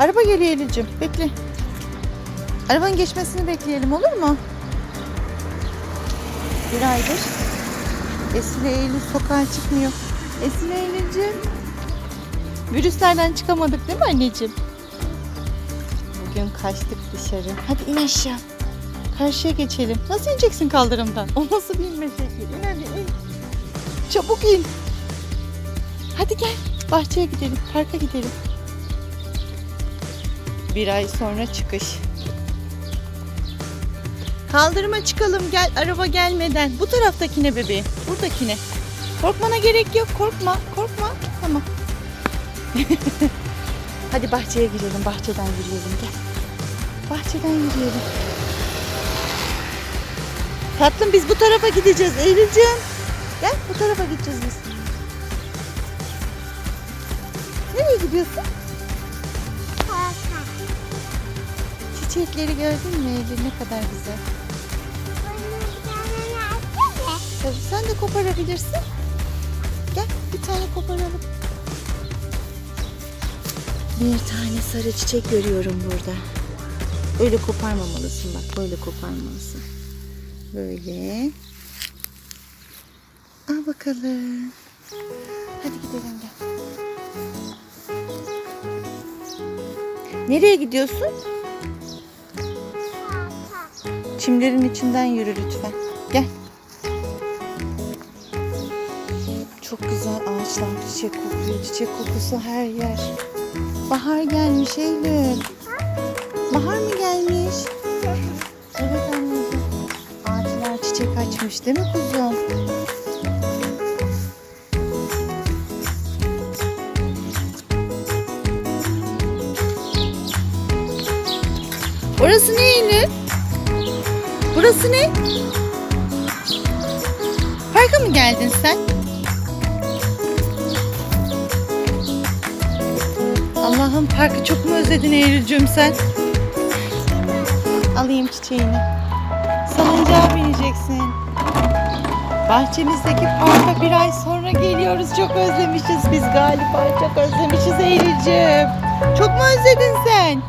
Araba geliyor Eylül'cüm. Bekle. Arabanın geçmesini bekleyelim olur mu? Bir aydır Esin Eylül sokağa çıkmıyor. Esin Eylül'cüm. Virüslerden çıkamadık değil mi anneciğim? Bugün kaçtık dışarı. Hadi in aşağı. Karşıya geçelim. Nasıl ineceksin kaldırımdan? O nasıl bir inme şekli? İn hadi in. Çabuk in. Hadi gel. Bahçeye gidelim. Parka gidelim. Bir ay sonra çıkış. Kaldırıma çıkalım gel araba gelmeden. Bu taraftakine bebeğim. Buradakine. Korkmana gerek yok. Korkma. Korkma. Tamam. Hadi bahçeye girelim. Bahçeden yürüyelim. Gel. Bahçeden yürüyelim. Tatlım biz bu tarafa gideceğiz Eylül'cüğüm. Gel bu tarafa gideceğiz biz. Nereye gidiyorsun? Çiçekleri gördün mü Eylül ne kadar güzel. Tabii sen de koparabilirsin. Gel bir tane koparalım. Bir tane sarı çiçek görüyorum burada. Öyle koparmamalısın bak böyle koparmalısın. Böyle. Al bakalım. Hadi gidelim gel. Nereye gidiyorsun? Çimlerin içinden yürü lütfen. Gel. Çok güzel ağaçlar çiçek kokuyor. Çiçek kokusu her yer. Bahar gelmiş Eylül. Bahar mı gelmiş? Evet anneciğim. Ağaçlar çiçek açmış değil mi kuzum? Orası ne Eylül? Burası ne? Parka mı geldin sen? Allah'ım parkı çok mu özledin Eylül'cüğüm sen? Alayım çiçeğini. Salıncağa bineceksin. Bahçemizdeki parka bir ay sonra geliyoruz. Çok özlemişiz biz galiba. Çok özlemişiz Eylül'cüğüm. Çok mu özledin sen?